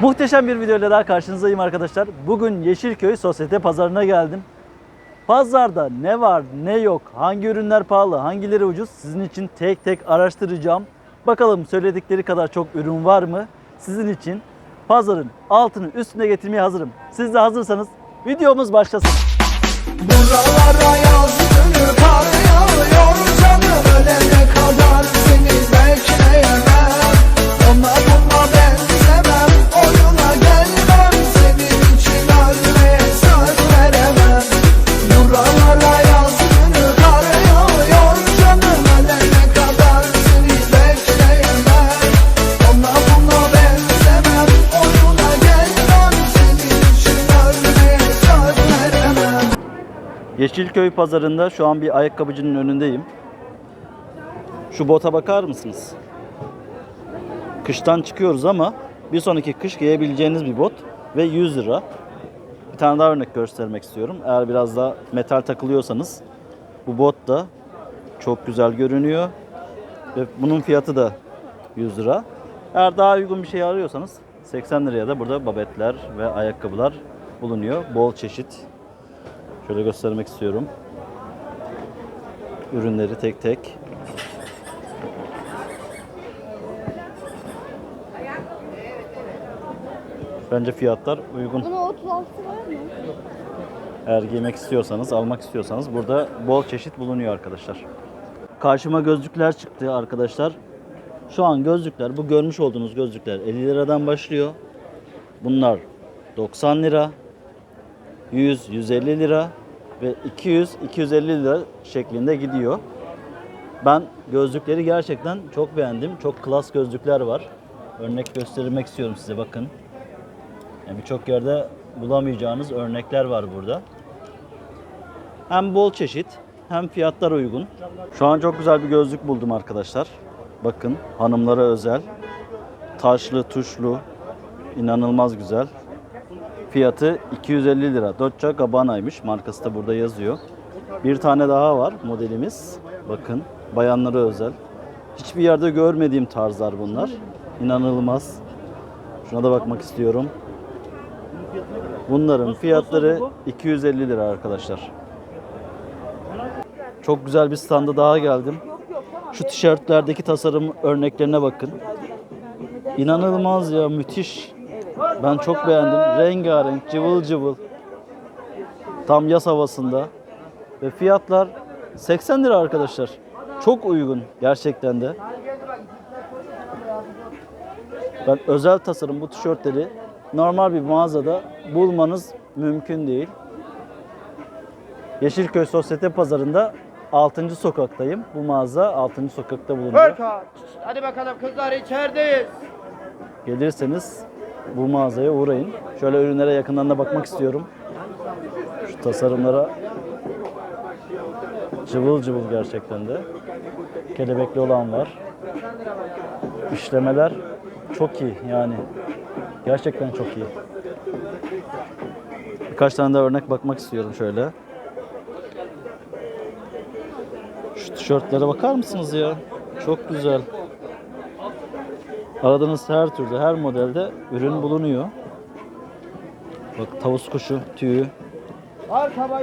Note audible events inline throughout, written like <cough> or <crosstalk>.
Muhteşem bir videoyla daha karşınızdayım arkadaşlar. Bugün Yeşilköy Sosyete Pazarına geldim. Pazarda ne var ne yok, hangi ürünler pahalı, hangileri ucuz sizin için tek tek araştıracağım. Bakalım söyledikleri kadar çok ürün var mı? Sizin için pazarın altını üstüne getirmeye hazırım. Siz de hazırsanız videomuz başlasın. Buralara yaz günü kar yağıyor canım ölene kadar seni bekleyemem Ona Yeşilköy pazarında şu an bir ayakkabıcının önündeyim. Şu bota bakar mısınız? Kıştan çıkıyoruz ama bir sonraki kış giyebileceğiniz bir bot ve 100 lira. Bir tane daha örnek göstermek istiyorum. Eğer biraz da metal takılıyorsanız bu bot da çok güzel görünüyor ve bunun fiyatı da 100 lira. Eğer daha uygun bir şey arıyorsanız 80 liraya da burada babetler ve ayakkabılar bulunuyor. Bol çeşit Şöyle göstermek istiyorum. Ürünleri tek tek. Bence fiyatlar uygun. Buna 36 var mı? Eğer giymek istiyorsanız, almak istiyorsanız burada bol çeşit bulunuyor arkadaşlar. Karşıma gözlükler çıktı arkadaşlar. Şu an gözlükler, bu görmüş olduğunuz gözlükler 50 liradan başlıyor. Bunlar 90 lira, 100, 150 lira ve 200, 250 lira şeklinde gidiyor. Ben gözlükleri gerçekten çok beğendim. Çok klas gözlükler var. Örnek göstermek istiyorum size bakın. Yani Birçok yerde bulamayacağınız örnekler var burada. Hem bol çeşit hem fiyatlar uygun. Şu an çok güzel bir gözlük buldum arkadaşlar. Bakın hanımlara özel. Taşlı, tuşlu. inanılmaz güzel. Fiyatı 250 lira. Dolce Gabbana'ymış. Markası da burada yazıyor. Bir tane daha var modelimiz. Bakın bayanlara özel. Hiçbir yerde görmediğim tarzlar bunlar. İnanılmaz. Şuna da bakmak istiyorum. Bunların fiyatları 250 lira arkadaşlar. Çok güzel bir standa daha geldim. Şu tişörtlerdeki tasarım örneklerine bakın. İnanılmaz ya müthiş. Ben çok beğendim. Rengarenk, cıvıl cıvıl. Tam yaz havasında. Ve fiyatlar 80 lira arkadaşlar. Çok uygun gerçekten de. Ben özel tasarım bu tişörtleri normal bir mağazada bulmanız mümkün değil. Yeşilköy Sosyete Pazarında 6. sokaktayım. Bu mağaza 6. sokakta bulunuyor. Hadi bakalım kızlar içerideyiz. Gelirseniz bu mağazaya uğrayın. Şöyle ürünlere yakından da bakmak istiyorum. Şu tasarımlara cıvıl cıvıl gerçekten de. Kelebekli olan var. İşlemeler çok iyi yani. Gerçekten çok iyi. Birkaç tane daha örnek bakmak istiyorum şöyle. Şu tişörtlere bakar mısınız ya? Çok güzel. Aradığınız her türde, her modelde ürün bulunuyor. Bak tavus kuşu tüyü.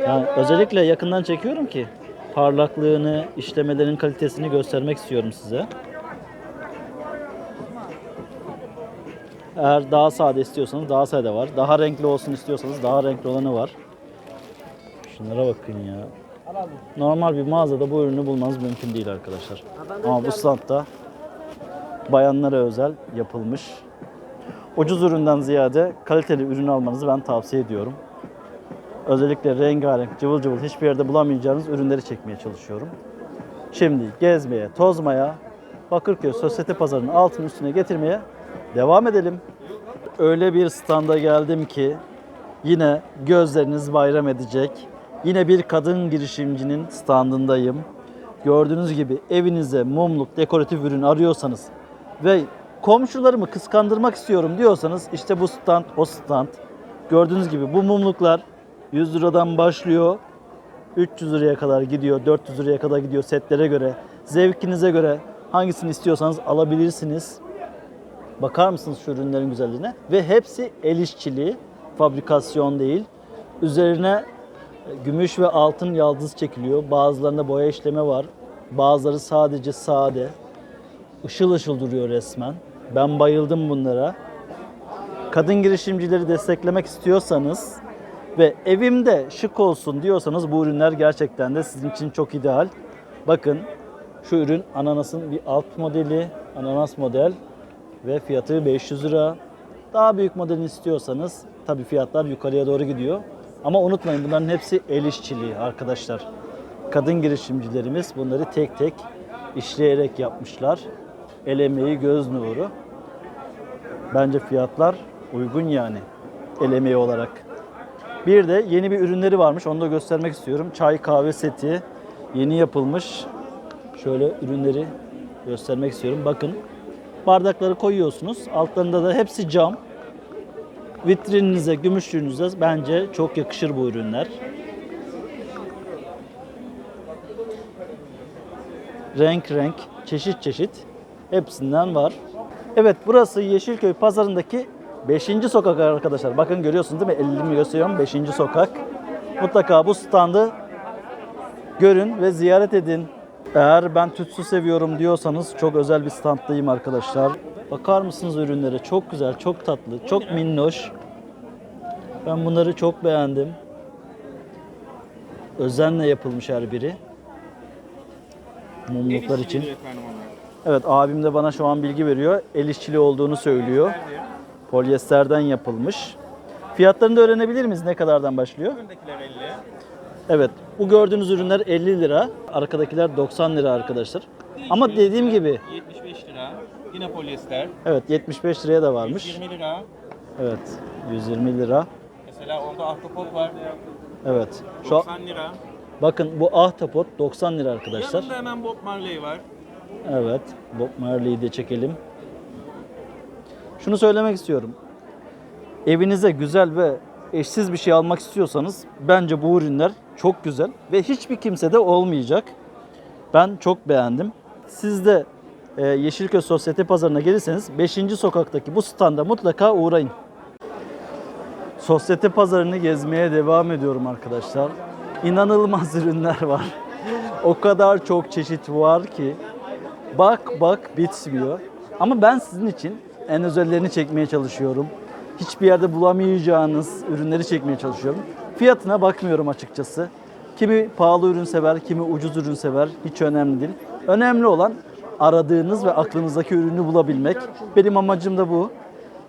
Yani özellikle yakından çekiyorum ki parlaklığını, işlemelerin kalitesini göstermek istiyorum size. Eğer daha sade istiyorsanız daha sade var. Daha renkli olsun istiyorsanız daha renkli olanı var. Şunlara bakın ya. Normal bir mağazada bu ürünü bulmanız mümkün değil arkadaşlar. Ama bu standta bayanlara özel yapılmış. Ucuz üründen ziyade kaliteli ürün almanızı ben tavsiye ediyorum. Özellikle rengarenk, cıvıl cıvıl hiçbir yerde bulamayacağınız ürünleri çekmeye çalışıyorum. Şimdi gezmeye, tozmaya, Bakırköy Sosyete Pazarı'nın altın üstüne getirmeye devam edelim. Öyle bir standa geldim ki yine gözleriniz bayram edecek. Yine bir kadın girişimcinin standındayım. Gördüğünüz gibi evinize mumluk, dekoratif ürün arıyorsanız ve komşularımı kıskandırmak istiyorum diyorsanız işte bu stand o stand. Gördüğünüz gibi bu mumluklar 100 liradan başlıyor. 300 liraya kadar gidiyor, 400 liraya kadar gidiyor setlere göre. Zevkinize göre hangisini istiyorsanız alabilirsiniz. Bakar mısınız şu ürünlerin güzelliğine? Ve hepsi el işçiliği, fabrikasyon değil. Üzerine gümüş ve altın yaldız çekiliyor. Bazılarında boya işleme var. Bazıları sadece sade. Işıl ışıl duruyor resmen. Ben bayıldım bunlara. Kadın girişimcileri desteklemek istiyorsanız ve evimde şık olsun diyorsanız bu ürünler gerçekten de sizin için çok ideal. Bakın şu ürün ananasın bir alt modeli, ananas model ve fiyatı 500 lira. Daha büyük modelini istiyorsanız tabii fiyatlar yukarıya doğru gidiyor. Ama unutmayın bunların hepsi el işçiliği arkadaşlar. Kadın girişimcilerimiz bunları tek tek işleyerek yapmışlar. El emeği göz nuru. Bence fiyatlar uygun yani el emeği olarak. Bir de yeni bir ürünleri varmış. Onu da göstermek istiyorum. Çay kahve seti yeni yapılmış. Şöyle ürünleri göstermek istiyorum. Bakın bardakları koyuyorsunuz. Altlarında da hepsi cam. Vitrininize, gümüşlüğünüze bence çok yakışır bu ürünler. Renk renk, çeşit çeşit hepsinden var. Evet burası Yeşilköy pazarındaki 5. sokak arkadaşlar. Bakın görüyorsunuz değil mi? Elimi gösteriyorum 5. sokak. Mutlaka bu standı görün ve ziyaret edin. Eğer ben tütsü seviyorum diyorsanız çok özel bir standdayım arkadaşlar. Bakar mısınız ürünlere? Çok güzel, çok tatlı, çok minnoş. Ben bunları çok beğendim. Özenle yapılmış her biri. Mumluklar için. Evet abim de bana şu an bilgi veriyor. El işçiliği olduğunu söylüyor. Polyesterden yapılmış. Fiyatlarını da öğrenebilir miyiz? Ne kadardan başlıyor? Öndekiler 50. Evet. Bu gördüğünüz ürünler 50 lira. Arkadakiler 90 lira arkadaşlar. Ama dediğim gibi 75 lira. Yine polyester. evet 75 liraya da varmış. 120 lira. Evet. 120 lira. Mesela orada ahtapot var. Evet. Şu 90 lira. bakın bu ahtapot 90 lira arkadaşlar. Yanında hemen Bob Marley var. Evet. Bob Marley'i de çekelim. Şunu söylemek istiyorum. Evinize güzel ve eşsiz bir şey almak istiyorsanız bence bu ürünler çok güzel ve hiçbir kimsede olmayacak. Ben çok beğendim. Siz de e, Yeşilköy Sosyete Pazarı'na gelirseniz 5. sokaktaki bu standa mutlaka uğrayın. Sosyete pazarını gezmeye devam ediyorum arkadaşlar. İnanılmaz <laughs> ürünler var. O kadar çok çeşit var ki bak bak bitmiyor. Ama ben sizin için en özellerini çekmeye çalışıyorum. Hiçbir yerde bulamayacağınız ürünleri çekmeye çalışıyorum. Fiyatına bakmıyorum açıkçası. Kimi pahalı ürün sever, kimi ucuz ürün sever. Hiç önemli değil. Önemli olan aradığınız ve aklınızdaki ürünü bulabilmek. Benim amacım da bu.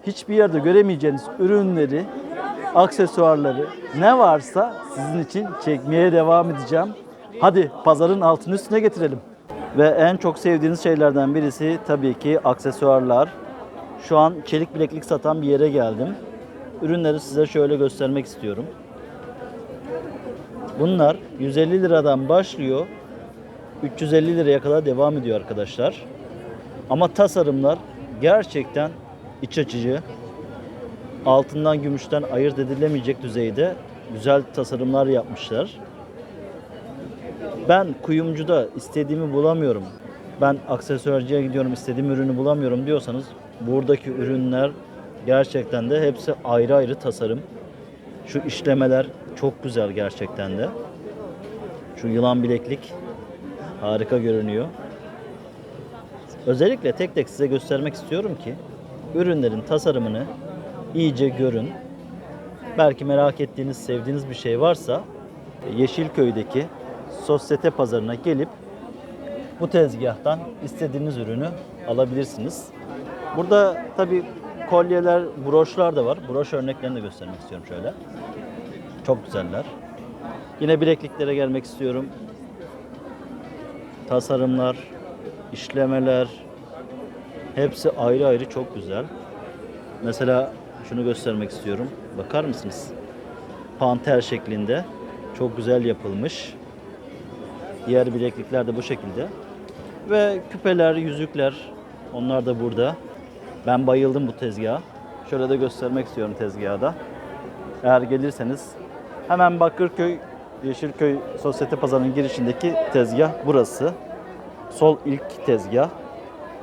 Hiçbir yerde göremeyeceğiniz ürünleri, aksesuarları ne varsa sizin için çekmeye devam edeceğim. Hadi pazarın altını üstüne getirelim. Ve en çok sevdiğiniz şeylerden birisi tabii ki aksesuarlar. Şu an çelik bileklik satan bir yere geldim. Ürünleri size şöyle göstermek istiyorum. Bunlar 150 liradan başlıyor. 350 liraya kadar devam ediyor arkadaşlar. Ama tasarımlar gerçekten iç açıcı. Altından gümüşten ayırt edilemeyecek düzeyde güzel tasarımlar yapmışlar. Ben kuyumcuda istediğimi bulamıyorum. Ben aksesuarcıya gidiyorum istediğim ürünü bulamıyorum diyorsanız buradaki ürünler gerçekten de hepsi ayrı ayrı tasarım. Şu işlemeler çok güzel gerçekten de. Şu yılan bileklik harika görünüyor. Özellikle tek tek size göstermek istiyorum ki ürünlerin tasarımını iyice görün. Belki merak ettiğiniz, sevdiğiniz bir şey varsa Yeşilköy'deki sosyete pazarına gelip bu tezgahtan istediğiniz ürünü alabilirsiniz. Burada tabi kolyeler, broşlar da var. Broş örneklerini de göstermek istiyorum şöyle. Çok güzeller. Yine bilekliklere gelmek istiyorum. Tasarımlar, işlemeler hepsi ayrı ayrı çok güzel. Mesela şunu göstermek istiyorum. Bakar mısınız? Panter şeklinde. Çok güzel yapılmış. Diğer bileklikler de bu şekilde. Ve küpeler, yüzükler onlar da burada. Ben bayıldım bu tezgaha. Şöyle de göstermek istiyorum tezgahı da. Eğer gelirseniz hemen Bakırköy Yeşilköy Sosyete Pazarı'nın girişindeki tezgah burası. Sol ilk tezgah.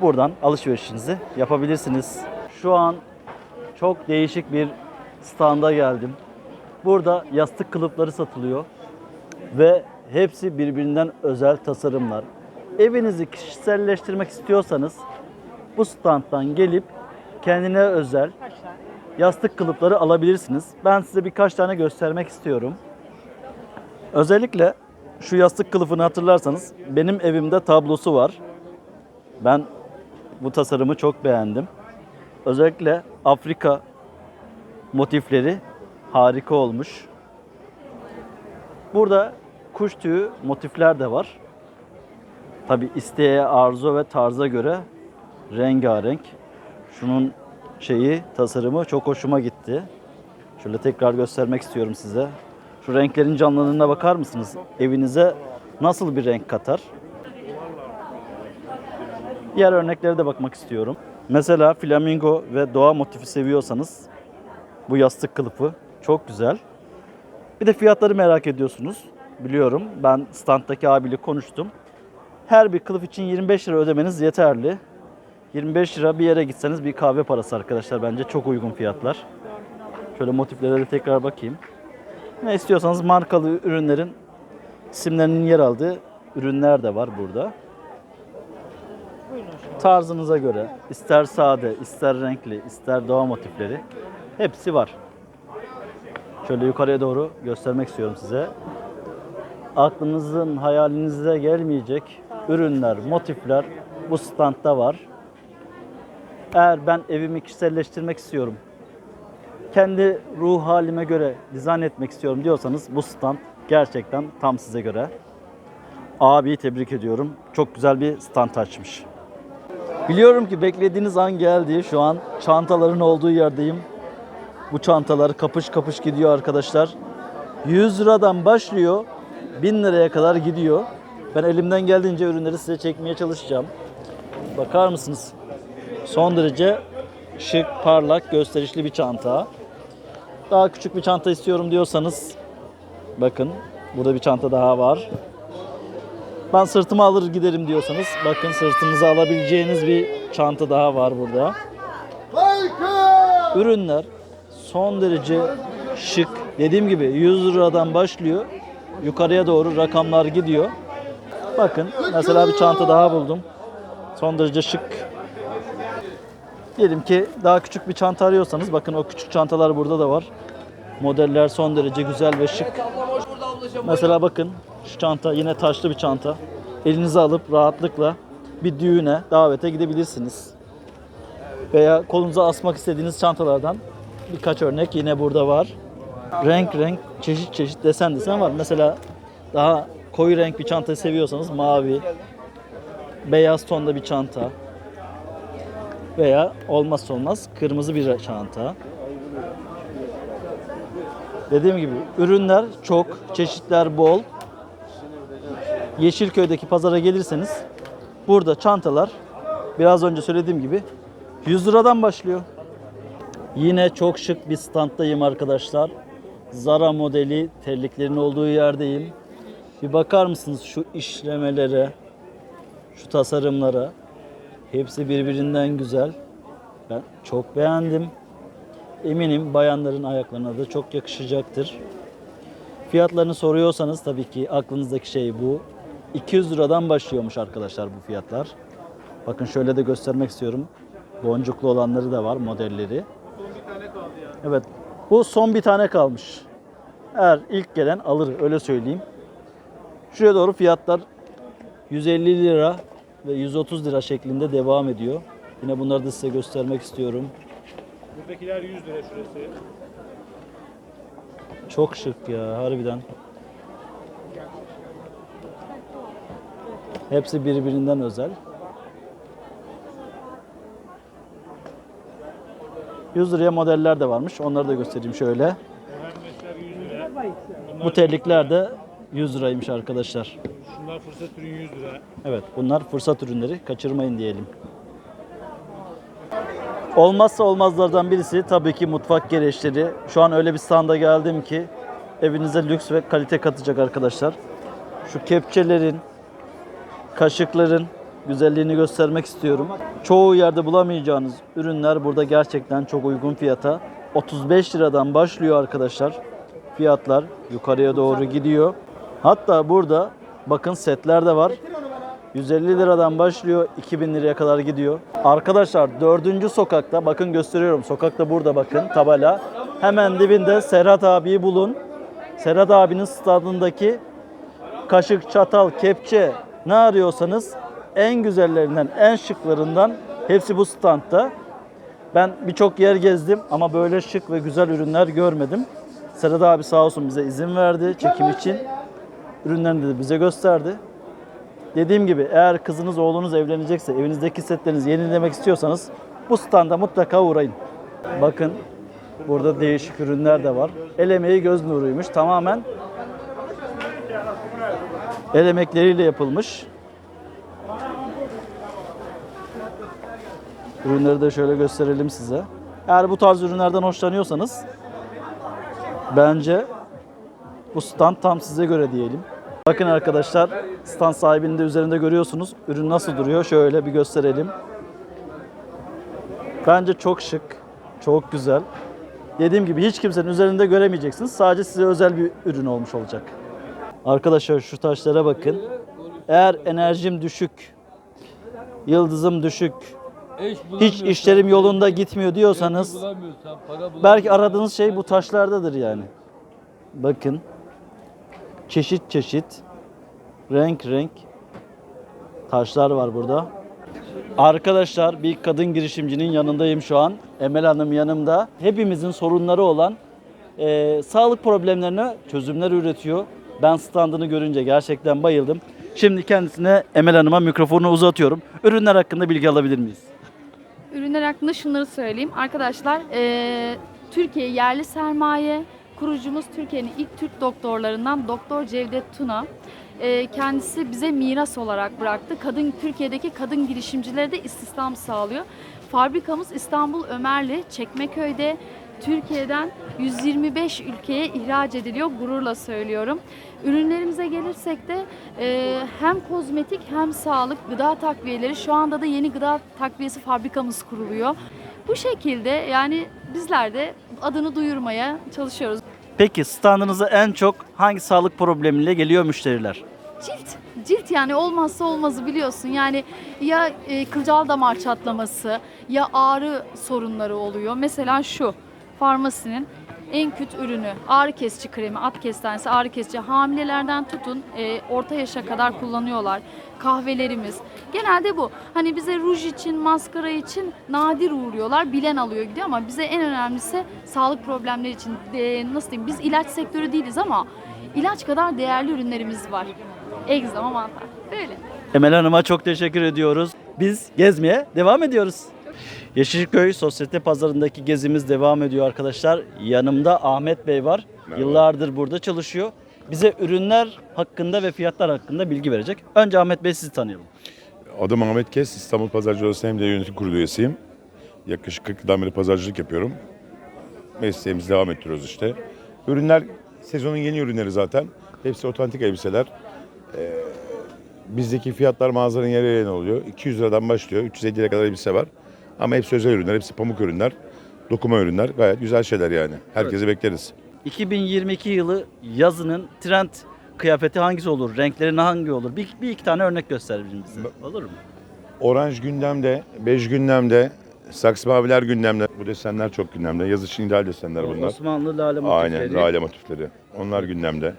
Buradan alışverişinizi yapabilirsiniz. Şu an çok değişik bir standa geldim. Burada yastık kılıfları satılıyor ve hepsi birbirinden özel tasarımlar. Evinizi kişiselleştirmek istiyorsanız bu standtan gelip kendine özel yastık kılıfları alabilirsiniz. Ben size birkaç tane göstermek istiyorum. Özellikle şu yastık kılıfını hatırlarsanız benim evimde tablosu var. Ben bu tasarımı çok beğendim. Özellikle Afrika motifleri harika olmuş. Burada kuş tüyü motifler de var. Tabi isteğe, arzu ve tarza göre rengarenk. Şunun şeyi, tasarımı çok hoşuma gitti. Şöyle tekrar göstermek istiyorum size. Şu renklerin canlılığına bakar mısınız? Evinize nasıl bir renk katar? Diğer örneklere de bakmak istiyorum. Mesela flamingo ve doğa motifi seviyorsanız bu yastık kılıfı çok güzel. Bir de fiyatları merak ediyorsunuz. Biliyorum ben standtaki abiyle konuştum. Her bir kılıf için 25 lira ödemeniz yeterli. 25 lira bir yere gitseniz bir kahve parası arkadaşlar bence çok uygun fiyatlar. Şöyle motiflere de tekrar bakayım. Ne istiyorsanız markalı ürünlerin isimlerinin yer aldığı ürünler de var burada. Tarzınıza göre ister sade, ister renkli, ister doğa motifleri hepsi var. Şöyle yukarıya doğru göstermek istiyorum size. Aklınızın hayalinize gelmeyecek ürünler, motifler bu standta var. Eğer ben evimi kişiselleştirmek istiyorum, kendi ruh halime göre dizayn etmek istiyorum diyorsanız bu stand gerçekten tam size göre. Abiyi tebrik ediyorum. Çok güzel bir stand açmış. Biliyorum ki beklediğiniz an geldi. Şu an çantaların olduğu yerdeyim. Bu çantalar kapış kapış gidiyor arkadaşlar. 100 liradan başlıyor. 1000 liraya kadar gidiyor. Ben elimden geldiğince ürünleri size çekmeye çalışacağım. Bakar mısınız? Son derece şık, parlak, gösterişli bir çanta. Daha küçük bir çanta istiyorum diyorsanız bakın burada bir çanta daha var. Ben sırtıma alır giderim diyorsanız bakın sırtınıza alabileceğiniz bir çanta daha var burada. Ürünler son derece şık. Dediğim gibi 100 liradan başlıyor. Yukarıya doğru rakamlar gidiyor. Bakın mesela bir çanta daha buldum. Son derece şık. Diyelim ki daha küçük bir çanta arıyorsanız bakın o küçük çantalar burada da var. Modeller son derece güzel ve şık. Mesela bakın şu çanta yine taşlı bir çanta. Elinize alıp rahatlıkla bir düğüne, davete gidebilirsiniz. Veya kolunuza asmak istediğiniz çantalardan birkaç örnek yine burada var. Renk renk, çeşit çeşit desen desen var. Mesela daha koyu renk bir çantayı seviyorsanız mavi, beyaz tonda bir çanta veya olmazsa olmaz kırmızı bir çanta. Dediğim gibi ürünler çok, çeşitler bol. Yeşilköy'deki pazara gelirseniz burada çantalar biraz önce söylediğim gibi 100 liradan başlıyor. Yine çok şık bir standdayım arkadaşlar. Zara modeli terliklerin olduğu yerdeyim. Bir bakar mısınız şu işlemelere, şu tasarımlara? Hepsi birbirinden güzel. Ben çok beğendim. Eminim bayanların ayaklarına da çok yakışacaktır. Fiyatlarını soruyorsanız tabii ki aklınızdaki şey bu. 200 liradan başlıyormuş arkadaşlar bu fiyatlar. Bakın şöyle de göstermek istiyorum. Boncuklu olanları da var modelleri. Evet. Bu son bir tane kalmış. Eğer ilk gelen alır öyle söyleyeyim. Şuraya doğru fiyatlar 150 lira ve 130 lira şeklinde devam ediyor. Yine bunları da size göstermek istiyorum. Buradakiler 100 lira şurası. Çok şık ya harbiden. Hepsi birbirinden özel. 100 liraya modeller de varmış. Onları da göstereyim şöyle. Hermesler 100 lira. Bu terlikler de 100 liraymış arkadaşlar. Şunlar fırsat ürün 100 lira. Evet bunlar fırsat ürünleri. Kaçırmayın diyelim. Olmazsa olmazlardan birisi tabii ki mutfak gereçleri. Şu an öyle bir standa geldim ki evinize lüks ve kalite katacak arkadaşlar. Şu kepçelerin, kaşıkların güzelliğini göstermek istiyorum. Çoğu yerde bulamayacağınız ürünler burada gerçekten çok uygun fiyata. 35 liradan başlıyor arkadaşlar. Fiyatlar yukarıya doğru gidiyor. Hatta burada bakın setler de var. 150 liradan başlıyor 2000 liraya kadar gidiyor. Arkadaşlar dördüncü sokakta bakın gösteriyorum. Sokakta burada bakın tabela. Hemen dibinde Serhat abiyi bulun. Serhat abinin stadındaki kaşık, çatal, kepçe ne arıyorsanız en güzellerinden, en şıklarından hepsi bu standta. Ben birçok yer gezdim ama böyle şık ve güzel ürünler görmedim. Serhat abi sağ olsun bize izin verdi çekim için. Ürünlerini de bize gösterdi. Dediğim gibi eğer kızınız oğlunuz evlenecekse evinizdeki setlerinizi yenilemek istiyorsanız bu standa mutlaka uğrayın. Bakın burada değişik ürünler de var. El emeği göz nuruymuş. Tamamen el emekleriyle yapılmış. Ürünleri de şöyle gösterelim size. Eğer bu tarz ürünlerden hoşlanıyorsanız bence bu stand tam size göre diyelim. Bakın arkadaşlar stand sahibinin de üzerinde görüyorsunuz. Ürün nasıl duruyor şöyle bir gösterelim. Bence çok şık, çok güzel. Dediğim gibi hiç kimsenin üzerinde göremeyeceksiniz. Sadece size özel bir ürün olmuş olacak. Arkadaşlar şu taşlara bakın. Eğer enerjim düşük, yıldızım düşük, hiç işlerim yolunda gitmiyor diyorsanız belki aradığınız şey bu taşlardadır yani. Bakın. Çeşit çeşit, renk renk taşlar var burada. Arkadaşlar bir kadın girişimcinin yanındayım şu an. Emel Hanım yanımda. Hepimizin sorunları olan e, sağlık problemlerine çözümler üretiyor. Ben standını görünce gerçekten bayıldım. Şimdi kendisine Emel Hanım'a mikrofonu uzatıyorum. Ürünler hakkında bilgi alabilir miyiz? Ürünler hakkında şunları söyleyeyim. Arkadaşlar eee, Türkiye yerli sermaye kurucumuz Türkiye'nin ilk Türk doktorlarından Doktor Cevdet Tuna. Eee, kendisi bize miras olarak bıraktı. Kadın Türkiye'deki kadın girişimcilere de istihdam sağlıyor. Fabrikamız İstanbul Ömerli Çekmeköy'de Türkiye'den 125 ülkeye ihraç ediliyor. Gururla söylüyorum. Ürünlerimize gelirsek de e, hem kozmetik hem sağlık gıda takviyeleri şu anda da yeni gıda takviyesi fabrikamız kuruluyor. Bu şekilde yani bizler de adını duyurmaya çalışıyoruz. Peki standınıza en çok hangi sağlık problemiyle geliyor müşteriler? Cilt, cilt yani olmazsa olmazı biliyorsun. Yani ya e, kılcal damar çatlaması ya ağrı sorunları oluyor. Mesela şu farmasinin en kötü ürünü ağrı kesici kremi, at kestanesi ağrı kesici hamilelerden tutun e, orta yaşa kadar kullanıyorlar. Kahvelerimiz. Genelde bu. Hani bize ruj için, maskara için nadir uğruyorlar. Bilen alıyor gidiyor ama bize en önemlisi sağlık problemleri için. E, nasıl diyeyim? Biz ilaç sektörü değiliz ama ilaç kadar değerli ürünlerimiz var. Egzama mantar. Böyle. Emel Hanım'a çok teşekkür ediyoruz. Biz gezmeye devam ediyoruz. Yeşilköy Sosyete Pazarı'ndaki gezimiz devam ediyor arkadaşlar. Yanımda Ahmet Bey var. Yıllardır burada çalışıyor. Bize ürünler hakkında ve fiyatlar hakkında bilgi verecek. Önce Ahmet Bey sizi tanıyalım. Adım Ahmet Kes, İstanbul Pazarcı Odası hem de yönetim kurulu üyesiyim. Yaklaşık 40 yıldan beri pazarcılık yapıyorum. Mesleğimizi devam ettiriyoruz işte. Ürünler, sezonun yeni ürünleri zaten. Hepsi otantik elbiseler. Ee, bizdeki fiyatlar mağazanın yeri yerine oluyor. 200 liradan başlıyor, 350 liraya kadar elbise var. Ama hepsi özel ürünler, hepsi pamuk ürünler, dokuma ürünler. Gayet güzel şeyler yani. Herkesi bekleriz. 2022 yılı yazının trend kıyafeti hangisi olur? Renkleri hangi olur? Bir, bir iki tane örnek göster bize. Olur mu? Oranj gündemde, bej gündemde, saks maviler gündemde. Bu desenler çok gündemde. Yaz için ideal desenler bunlar. Osmanlı lale motifleri. Aynen, lale motifleri. Onlar gündemde.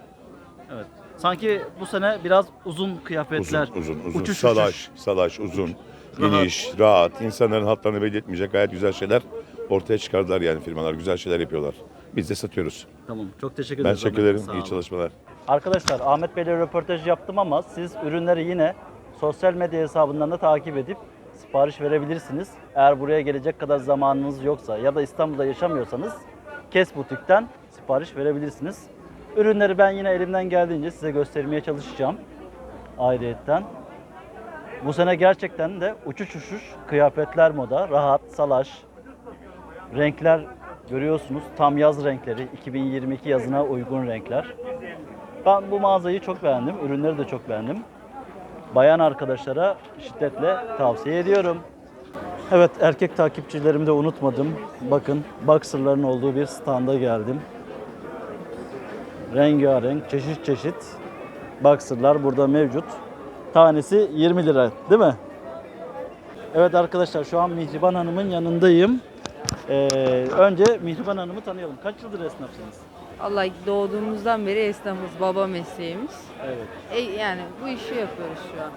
Evet. Sanki bu sene biraz uzun kıyafetler. Uzun, uzun, uzun. Uçuş salaş, uçuş. salaş, uzun, geniş, rahat. İnsanların hatlarını belli etmeyecek gayet güzel şeyler ortaya çıkardılar yani firmalar. Güzel şeyler yapıyorlar. Biz de satıyoruz. Tamam. Çok teşekkür Ben ederiz. teşekkür ederim. sağ İyi olun. çalışmalar. Arkadaşlar Ahmet Bey'le röportaj yaptım ama siz ürünleri yine sosyal medya hesabından da takip edip sipariş verebilirsiniz. Eğer buraya gelecek kadar zamanınız yoksa ya da İstanbul'da yaşamıyorsanız Kes Butik'ten sipariş verebilirsiniz. Ürünleri ben yine elimden geldiğince size göstermeye çalışacağım. Ayrıyetten. Bu sene gerçekten de uçuş uçuş kıyafetler moda. Rahat, salaş, renkler görüyorsunuz. Tam yaz renkleri. 2022 yazına uygun renkler. Ben bu mağazayı çok beğendim. Ürünleri de çok beğendim. bayan arkadaşlara şiddetle tavsiye ediyorum. Evet erkek takipçilerimi de unutmadım. Bakın boxerların olduğu bir standa geldim. Rengarenk, çeşit çeşit boxerlar burada mevcut. Tanesi 20 lira değil mi? Evet arkadaşlar şu an Mihriban Hanım'ın yanındayım. Ee, önce Mihriban Hanım'ı tanıyalım. Kaç yıldır esnafsınız? Allah doğduğumuzdan beri esnafız, baba mesleğimiz. Evet. E, yani bu işi yapıyoruz şu an.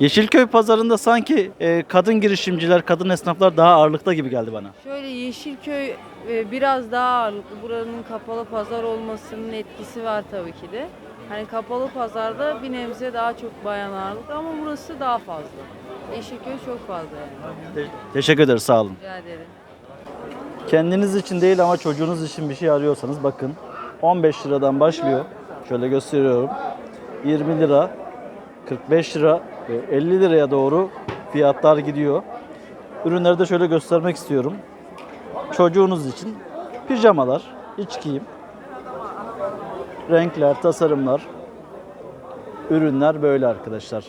Yeşilköy pazarında sanki e, kadın girişimciler, kadın esnaflar daha ağırlıkta gibi geldi bana. Şöyle Yeşilköy e, biraz daha ağırlıklı. Buranın kapalı pazar olmasının etkisi var tabii ki de. Hani kapalı pazarda bir nebze daha çok bayan ağırlıklı ama burası daha fazla. Yeşilköy çok fazla yani. Te- teşekkür ederiz, sağ olun. Rica ederim. Kendiniz için değil ama çocuğunuz için bir şey arıyorsanız bakın 15 liradan başlıyor. Şöyle gösteriyorum. 20 lira, 45 lira ve 50 liraya doğru fiyatlar gidiyor. Ürünleri de şöyle göstermek istiyorum. Çocuğunuz için pijamalar, iç giyim, renkler, tasarımlar, ürünler böyle arkadaşlar.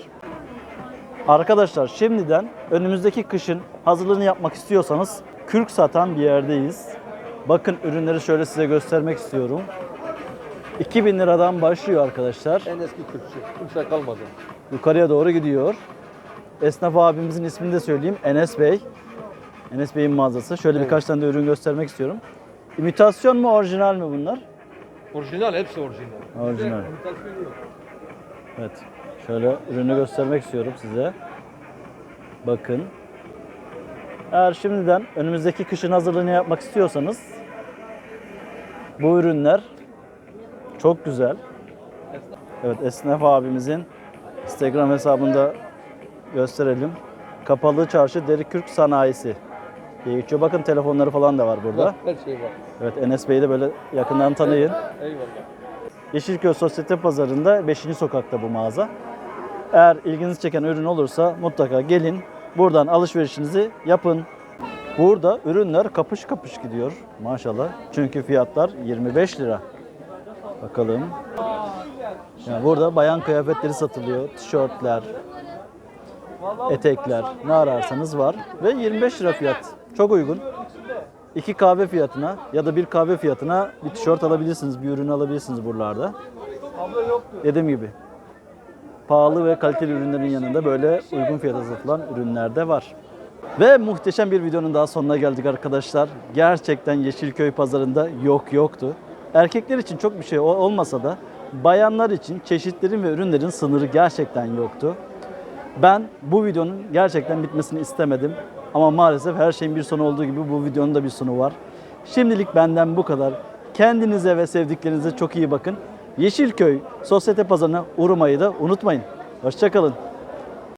Arkadaşlar şimdiden önümüzdeki kışın hazırlığını yapmak istiyorsanız kürk satan bir yerdeyiz. Bakın ürünleri şöyle size göstermek istiyorum. 2000 liradan başlıyor arkadaşlar. En eski Kürtçü. Kimse kalmadı. Yukarıya doğru gidiyor. Esnaf abimizin ismini de söyleyeyim. Enes Bey. Enes Bey'in mağazası. Şöyle birkaç tane de ürün göstermek istiyorum. İmitasyon mu orijinal mi bunlar? Orijinal, hepsi orijinal. Orijinal. Evet. Şöyle ürünü göstermek istiyorum size. Bakın. Eğer şimdiden önümüzdeki kışın hazırlığını yapmak istiyorsanız bu ürünler çok güzel. Evet Esnaf abimizin Instagram hesabında gösterelim. Kapalı Çarşı Deri Kürk Sanayisi diye geçiyor. Bakın telefonları falan da var burada. Her şey var. Evet Enes Bey'i de böyle yakından tanıyın. Eyvallah. Yeşilköy Sosyete Pazarı'nda 5. sokakta bu mağaza. Eğer ilginizi çeken ürün olursa mutlaka gelin. Buradan alışverişinizi yapın. Burada ürünler kapış kapış gidiyor maşallah. Çünkü fiyatlar 25 lira. Bakalım. Yani burada bayan kıyafetleri satılıyor. Tişörtler, etekler ne ararsanız var. Ve 25 lira fiyat. Çok uygun. İki kahve fiyatına ya da bir kahve fiyatına bir tişört alabilirsiniz, bir ürün alabilirsiniz buralarda. Dediğim gibi pahalı ve kaliteli ürünlerin yanında böyle uygun fiyata satılan ürünler de var. Ve muhteşem bir videonun daha sonuna geldik arkadaşlar. Gerçekten Yeşilköy pazarında yok yoktu. Erkekler için çok bir şey ol- olmasa da bayanlar için çeşitlerin ve ürünlerin sınırı gerçekten yoktu. Ben bu videonun gerçekten bitmesini istemedim. Ama maalesef her şeyin bir sonu olduğu gibi bu videonun da bir sonu var. Şimdilik benden bu kadar. Kendinize ve sevdiklerinize çok iyi bakın. Yeşilköy Sosyete Pazarı'na uğramayı da unutmayın. Hoşçakalın.